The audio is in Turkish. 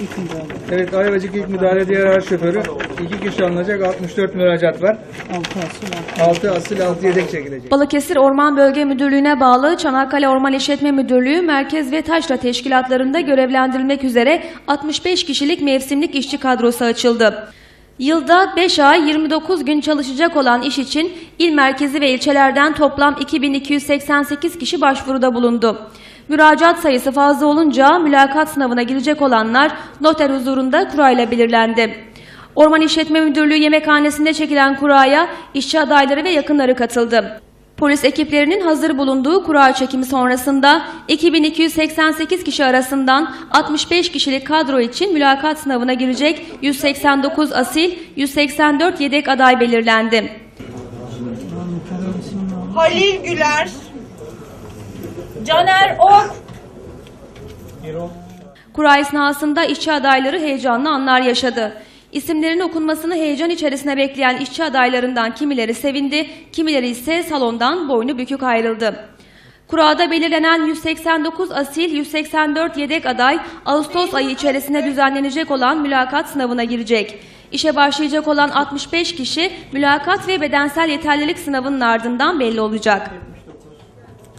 ilk müdahale. Evet Ayvacık ilk müdahale diğer araç şoförü. İki kişi alınacak 64 müracaat var. 6 asıl 6. 6 asıl 6 yedek çekilecek. Balıkesir Orman Bölge Müdürlüğü'ne bağlı Çanakkale Orman İşletme Müdürlüğü Merkez ve Taşra teşkilatlarında görevlendirilmek üzere 65 kişilik mevsimlik işçi kadrosu açıldı. Yılda 5 ay 29 gün çalışacak olan iş için il merkezi ve ilçelerden toplam 2288 kişi başvuruda bulundu. Müracaat sayısı fazla olunca mülakat sınavına girecek olanlar noter huzurunda kurayla belirlendi. Orman İşletme Müdürlüğü yemekhanesinde çekilen kuraya işçi adayları ve yakınları katıldı. Polis ekiplerinin hazır bulunduğu kura çekimi sonrasında 2288 kişi arasından 65 kişilik kadro için mülakat sınavına girecek 189 asil, 184 yedek aday belirlendi. Halil Güler, Caner Ok, Kura esnasında işçi adayları heyecanlı anlar yaşadı. İsimlerin okunmasını heyecan içerisine bekleyen işçi adaylarından kimileri sevindi, kimileri ise salondan boynu bükük ayrıldı. Kurada belirlenen 189 asil, 184 yedek aday Ağustos ayı içerisinde düzenlenecek olan mülakat sınavına girecek. İşe başlayacak olan 65 kişi mülakat ve bedensel yeterlilik sınavının ardından belli olacak.